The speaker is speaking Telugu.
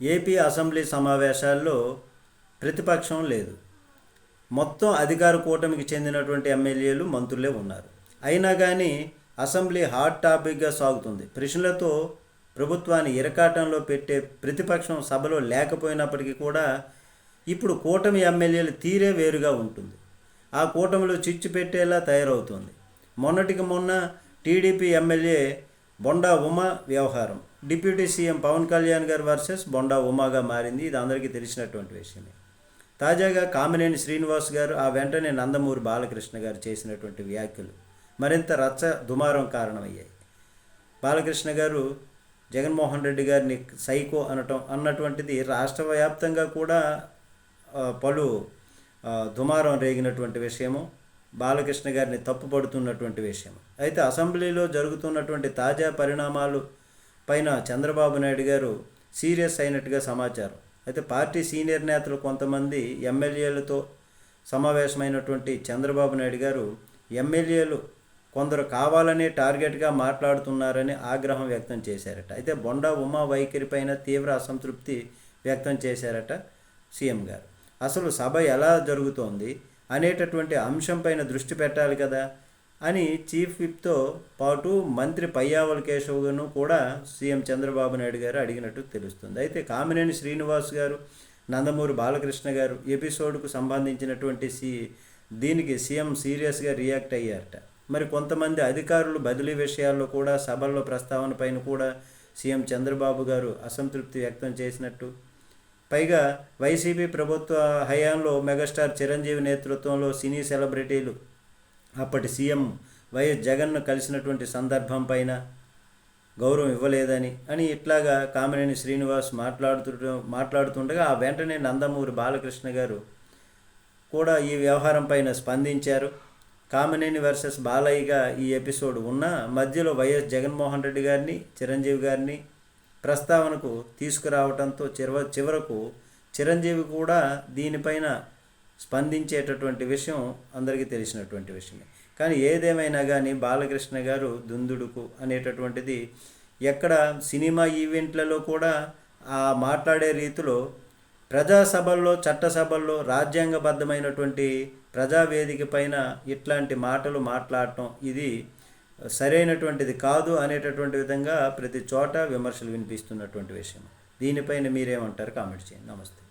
ఏపీ అసెంబ్లీ సమావేశాల్లో ప్రతిపక్షం లేదు. మొత్తం అధికార కూటమికి చెందినటువంటి ఎమ్మెల్యేలు మంత్రులే ఉన్నారు. అయినా కానీ అసెంబ్లీ హాట్ టాపిక్గా సాగుతుంది. ప్రశ్నలతో ప్రభుత్వాన్ని ఇరకాటంలో పెట్టే ప్రతిపక్షం సభలో లేకపోయినప్పటికీ కూడా ఇప్పుడు కూటమి ఎమ్మెల్యేలు తీరే వేరుగా ఉంటుంది. ఆ కూటమిలో చిచ్చు పెట్టేలా తయారవుతుంది. మొన్నటికి మొన్న టీడీపీ ఎమ్మెల్యే బొండా ఉమా వ్యవహారం డిప్యూటీ సీఎం పవన్ కళ్యాణ్ గారు వర్సెస్ బొండా ఉమాగా మారింది. ఇది అందరికీ తెలిసినటువంటి విషయమే. తాజాగా కామినేని శ్రీనివాస్ గారు ఆ వెంటనే నందమూరి బాలకృష్ణ గారు చేసినటువంటి వ్యాఖ్యలు మరింత రచ్చ దుమారం కారణమయ్యాయి. బాలకృష్ణ గారు జగన్మోహన్ రెడ్డి గారిని సైకో అనటం అన్నటువంటిది రాష్ట్ర వ్యాప్తంగా కూడా పలు దుమారం రేగినటువంటి విషయము. బాలకృష్ణ గారిని తప్పుపడుతున్నటువంటి విషయం అయితే అసెంబ్లీలో జరుగుతున్నటువంటి తాజా పరిణామాలు పైన చంద్రబాబు నాయుడు గారు సీరియస్ అయినట్టుగా సమాచారం. అయితే పార్టీ సీనియర్ నేతలు కొంతమంది ఎమ్మెల్యేలతో సమావేశమైనటువంటి చంద్రబాబు నాయుడు గారు ఎమ్మెల్యేలు కొందరు కావాలనే టార్గెట్గా మాట్లాడుతున్నారని ఆగ్రహం వ్యక్తం చేశారట. అయితే బొండా ఉమా వైఖరి పైన తీవ్ర అసంతృప్తి వ్యక్తం చేశారట సీఎం గారు. అసలు సభ ఎలా జరుగుతోంది అనేటటువంటి అంశంపైన దృష్టి పెట్టాలి కదా. అని చీఫ్ విప్తో పాటు మంత్రి పయ్యావల కేశవ్ను కూడా సీఎం చంద్రబాబు నాయుడు గారు అడిగినట్టు తెలుస్తుంది. అయితే కామినేని శ్రీనివాస్ గారు నందమూరి బాలకృష్ణ గారు ఎపిసోడ్కు సంబంధించినటువంటి సి దీనికి సీఎం సీరియస్గా రియాక్ట్ అయ్యారట. మరి కొంతమంది అధికారులు బదిలీ విషయాల్లో కూడా సభల్లో ప్రస్తావన పైన కూడా సీఎం చంద్రబాబు గారు అసంతృప్తి వ్యక్తం చేసినట్టు. పైగా వైసీపీ ప్రభుత్వ హయాంలో మెగాస్టార్ చిరంజీవి నేతృత్వంలో సినీ సెలబ్రిటీలు అప్పటి సీఎం వైఎస్ జగన్ను కలిసినటువంటి సందర్భం పైన గౌరవం ఇవ్వలేదని అని ఇట్లాగా కామినేని శ్రీనివాస్ మాట్లాడుతు మాట్లాడుతుండగా ఆ వెంటనే నందమూరి బాలకృష్ణ గారు కూడా ఈ వ్యవహారం పైన స్పందించారు. కామినేని వర్సెస్ బాలయ్యగా ఈ ఎపిసోడ్ ఉన్న మధ్యలో వైఎస్ జగన్మోహన్ రెడ్డి గారిని చిరంజీవి గారిని ప్రస్తావనకు తీసుకురావడంతో చివ చివరకు చిరంజీవి కూడా దీనిపైన స్పందించేటటువంటి విషయం అందరికీ తెలిసినటువంటి విషయమే కానీ ఏదేమైనా కానీ బాలకృష్ణ గారు దుందుడుకు అనేటటువంటిది ఎక్కడ సినిమా ఈవెంట్లలో కూడా ఆ మాట్లాడే రీతిలో ప్రజాసభల్లో చట్టసభల్లో రాజ్యాంగబద్ధమైనటువంటి ప్రజావేదిక పైన ఇట్లాంటి మాటలు మాట్లాడటం ఇది సరైనటువంటిది కాదు అనేటటువంటి విధంగా ప్రతి చోట విమర్శలు వినిపిస్తున్నటువంటి విషయం. దీనిపైన మీరేమంటారు? కామెంట్ చేయండి. నమస్తే.